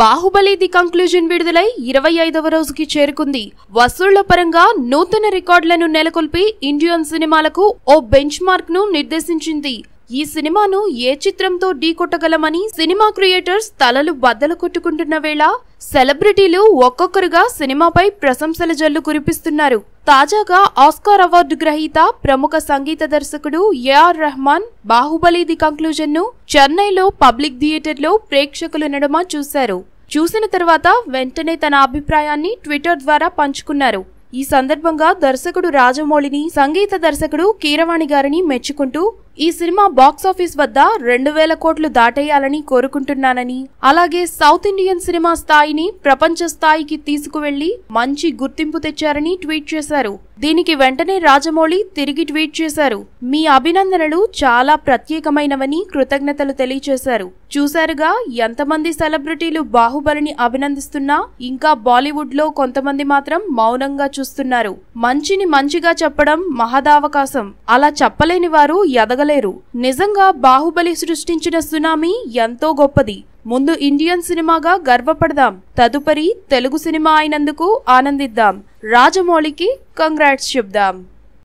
Baahubali the conclusion విడుదలై ఇరవై ఐదవ రోజుకి చేరుకుంది. వసూళ్ళ పరంగా నూతన రికార్డులను నెలకొల్పి ఇండియన్ సినిమాలకు ఓ బెంచ్ మార్క్ను నిర్దేశించింది. ఈ సినిమాను ఏ చిత్రంతో ఢీకొట్టగలమని సినిమా క్రియేటర్స్ తలలు బద్దలు కొట్టుకుంటున్న వేళ సెలబ్రిటీలు ఒక్కొక్కరుగా సినిమాపై ప్రశంసల జల్లు కురిపిస్తున్నారు. తాజాగా ఆస్కార్ అవార్డు గ్రహీత ప్రముఖ సంగీత దర్శకుడు ఏఆర్ రెహమాన్ బాహుబలి ది కంక్లూజన్ను చెన్నైలో పబ్లిక్ థియేటర్లో ప్రేక్షకుల నడుమ చూశారు. చూసిన తర్వాత వెంటనే తన అభిప్రాయాన్ని ట్విట్టర్ ద్వారా పంచుకున్నారు. ఈ సందర్భంగా దర్శకుడు రాజమౌళిని సంగీత దర్శకుడు కీరవాణి గారిని మెచ్చుకుంటూ ఈ సినిమా బాక్సాఫీస్ వద్ద రెండు వేల కోట్లు దాటేయాలని కోరుకుంటున్నానని అలాగే సౌత్ ఇండియన్ సినిమా స్థాయిని ప్రపంచ స్థాయికి తీసుకువెళ్ళి మంచి గుర్తింపు తెచ్చారని ట్వీట్ చేశారు. దీనికి వెంటనే రాజమౌళి తిరిగి ట్వీట్ చేశారు. మీ అభినందనలు చాలా ప్రత్యేకమైనవని కృతజ్ఞతలు తెలియచేశారు. చూశారుగా ఎంతమంది సెలబ్రిటీలు బాహుబలిని అభినందిస్తున్నా ఇంకా బాలీవుడ్లో కొంతమంది మాత్రం మౌనంగా చూస్తున్నారు. మంచిని మంచిగా చెప్పడం మహదావకాశం. అలా చెప్పలేని వారు ఎదగ ఎదగలేరు నిజంగా బాహుబలి సృష్టించిన సునామీ ఎంతో గొప్పది. ముందు ఇండియన్ సినిమాగా గర్వపడదాం. తదుపరి తెలుగు సినిమా అయినందుకు ఆనందిద్దాం. రాజమౌళికి కంగ్రాట్స్ చెప్దాం.